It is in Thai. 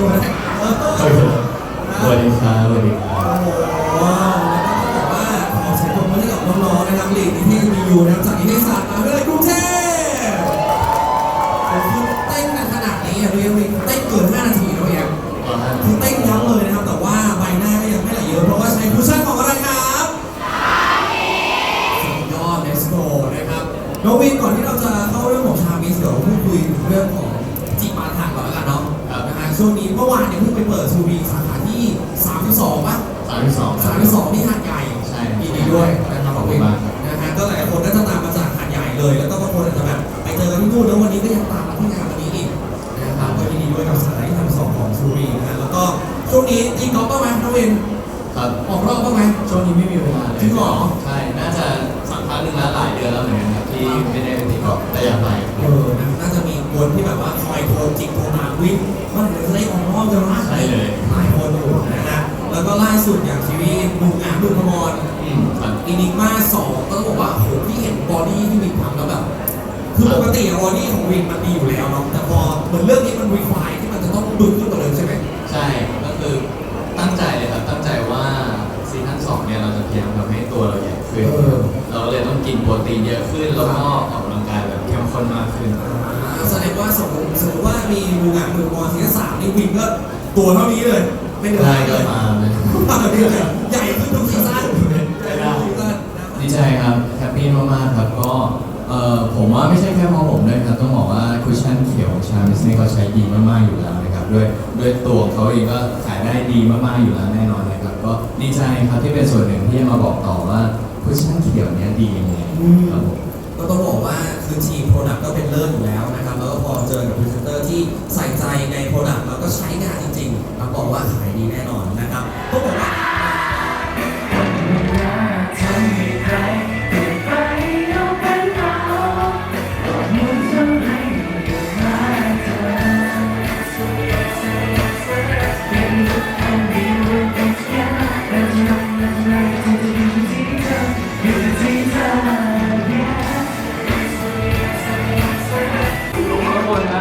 อยู่มาได้อยู่มาได้เออสวัสดีครับสวัสดีครับโอ้โหแล้วก็ต้องบอกว่าขอเสียงปรบมือให้กับน้องๆนะครับลีกนิเทศมีอยู่นะครับจากนิเทศศาสตร์มหาวิทยาลัยกรุงเทพโอ้โหคือเต้นกันขนาดนี้อะวิมวิมเต้นเกิน5นาทีแล้วเนี่ยตอนนั้นคือเต้นยับเลยนะครับ แต่ว่าใบหน้าก็ยังไม่ไหลเยอะเพราะว่าใช้คุชชั่นของอะไรครับสุดยอดเลสโกนะครับน้องวินก่อนที่เราจะเข้าเรื่องของชามิสเดี๋ยวพูดคุยถึงเรื่องของ ช่วงนี้เมื่อวานเนี่ยเพิ่งไปเปิดซูบีสาขาที่ 32ป่ะสามที่สองครับ 32ที่หาดใหญ่ใช่ยินดีด้วยนะครับขอบคุณมากครับ นะฮะก็หลายคนน่าจะตามมาจากหาดใหญ่เลย แล้วก็บางคนอาจจะแบบไปเจอกันที่นู่นแล้ววันนี้ก็ยังตามมาที่งานวันนี้อีกนะครับก็ยินดีด้วยกับสาขาที่32ของซูบีนะฮะแล้วก็ช่วงนี้ยิงกอล์ฟบ้างไหมน้องวินครับออกรอบบ้างไหม ช่วงนี้ไม่มีเวลาเลยจริงเหรอ ใช่ น่าจะสักพักหนึ่งแล้วหลายเดือนแล้วเหมือนกันครับที่ไม่ โทรจิกโทรตามวิ่งว่าเดี๋ยวจะได้ออกรอบจะมาใช่เลยหลายคนอยู่นะฮะแล้วก็ล่าสุดอย่างชีวิตบุกอาบุกพมรอืมครับอินิกมาสองก็ต้องบอกว่าโหที่เห็นบอดี้ที่วินทำแล้วแบบคือปกติอะบอดี้ของวินมันมีอยู่แล้วเนาะแต่พอเหมือนเรื่องนี้มันรีควายที่มันจะต้องบึ้งขึ้นกว่าเดิมใช่ไหมใช่ก็คือตั้งใจเลยครับตั้งใจว่าซีซั่นสองเนี่ยเราจะพยายามทำให้ตัวเราใหญ่ขึ้นเออเราก็เลยต้องกินโปรตีนเยอะขึ้นแล้วก็ออกกำลังกายแบบ เข้มข้นมากขึ้นอ่าแสดงว่าสมมติสมมติว่ามีบุกอาบุกพมรซีซั่นสามนี่วินก็ตัวเท่านี้เลย ไม่เดินได้เลก็ยมาเลยใหญ่ขึ้นทุกซีซั่นได้ได้ทุกซีซั่นนะดีใจครับแฮปปี้มากๆครับก็เอ่อผมว่าไม่ใช่แค่เพราะผมด้วยครับ ต้องบอกว่าคุชชั่นเขียวของชามิสนี่ก็ใช้ดีมากๆอยู่แล้วนะครับด้วยด้วยตัวของเขาเองก็ขายได้ดีมากๆอยู่แล้วแน่นอนนะครับ ก็ดีใจครับที่เป็นส่วนหนึ่งที่จะมาบอกต่อว่าคุชชั่นเขียวเนี้ยดียังไงครับผมก็ต้องบอกว่า คือทีมโปรดักต์ก็เป็นเลิศอยู่แล้วนะครับ แล้วก็พอเจอกับพรีเซนเตอร์ที่ใส่ใจในโปรดักต์แล้วก็ใช้งานจริงๆรับรองว่าขายดีแน่นอนนะครับพวกผมว่าเ